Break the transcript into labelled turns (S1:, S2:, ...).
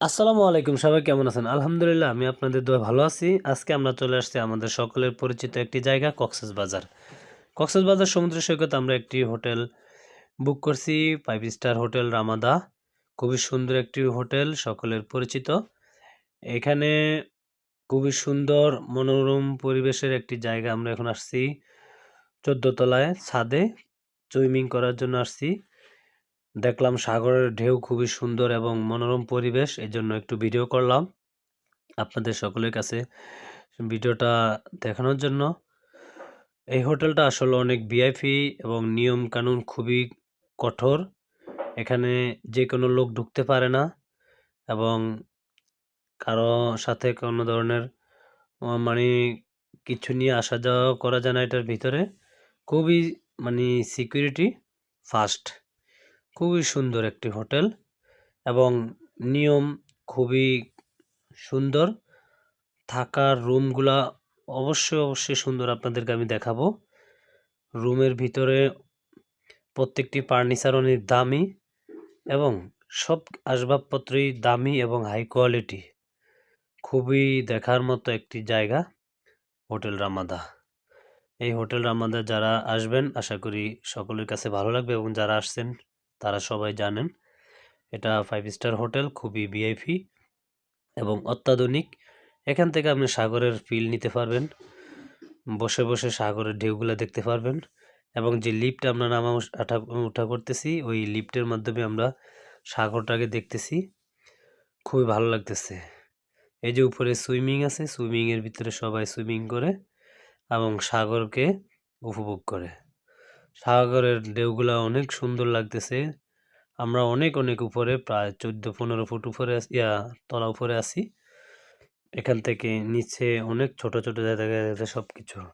S1: আসসালামু আলাইকুম, সবাই কেমন আছেন? আলহামদুলিল্লাহ, আমি আপনাদের দোয়া ভালো আছি। আজকে আমরা চলে আসছি আমাদের সকলের পরিচিত একটি জায়গা, কক্সেস বাজার। কক্সেস বাজার সমুদ্র সৈকত আমরা একটি হোটেল বুক করছি, ফাইভ স্টার হোটেল রামাদা। খুবই সুন্দর একটি হোটেল, সকলের পরিচিত। এখানে খুবই সুন্দর, মনোরম পরিবেশের একটি জায়গা আমরা এখন আসছি। চোদ্দ তলায় ছাদে সুইমিং করার জন্য আসছি। দেখলাম সাগরের ঢেউ খুবই সুন্দর এবং মনোরম পরিবেশ এই জন্য একটু ভিডিও করলাম আপনাদের সকলের কাছে ভিডিওটা দেখানোর জন্য। এই হোটেলটা আসলে অনেক ভিআইপি এবং নিয়ম কানুন খুবই কঠোর, এখানে যে কোনো লোক ঢুকতে পারে না এবং কারও সাথে কোনো ধরনের মানে কিছু নিয়ে আসা যাওয়া করা যায় না এটার ভিতরে। খুবই মানে সিকিউরিটি ফাস্ট খুবই সুন্দর একটি হোটেল এবং নিয়ম খুবই সুন্দর। থাকার রুমগুলা অবশ্যই অবশ্যই সুন্দর আপনাদেরকে আমি দেখাবো। রুমের ভিতরে প্রত্যেকটি ফার্নিচার অনেক দামি এবং সব আসবাবপত্রই দামি এবং হাই কোয়ালিটি খুবই দেখার মতো একটি জায়গা হোটেল রামাদা। এই হোটেল রামাদা যারা আসবেন, আশা করি সকলের কাছে ভালো লাগবে এবং যারা আসছেন তারা সবাই জানেন। এটা ফাইভ স্টার হোটেল খুবই ভিআইপি এবং অত্যাধুনিক। এখান থেকে আপনি সাগরের ফিল নিতে পারবেন। বসে বসে সাগরের ঢেউগুলো দেখতে পারবেন এবং যে লিফট আমরা নামা উঠা করতেছি, ওই লিফটের মাধ্যমে আমরা সাগরটাকে দেখতেছি। খুবই ভালো লাগতেছে। এই যে উপরে সুইমিং আছে সুইমিংয়ের ভিতরে সবাই সুইমিং করে এবং সাগরকে উপভোগ করে। সাগরের ঢেউগুলা অনেক সুন্দর লাগতেছে। আমরা অনেক অনেক উপরে, প্রায় চোদ্দ, পনেরো ফুট উপরে ইয়া, তলা উপরে আসি এখান থেকে নিচে অনেক ছোট ছোট জায়গা যাচ্ছে সব কিছু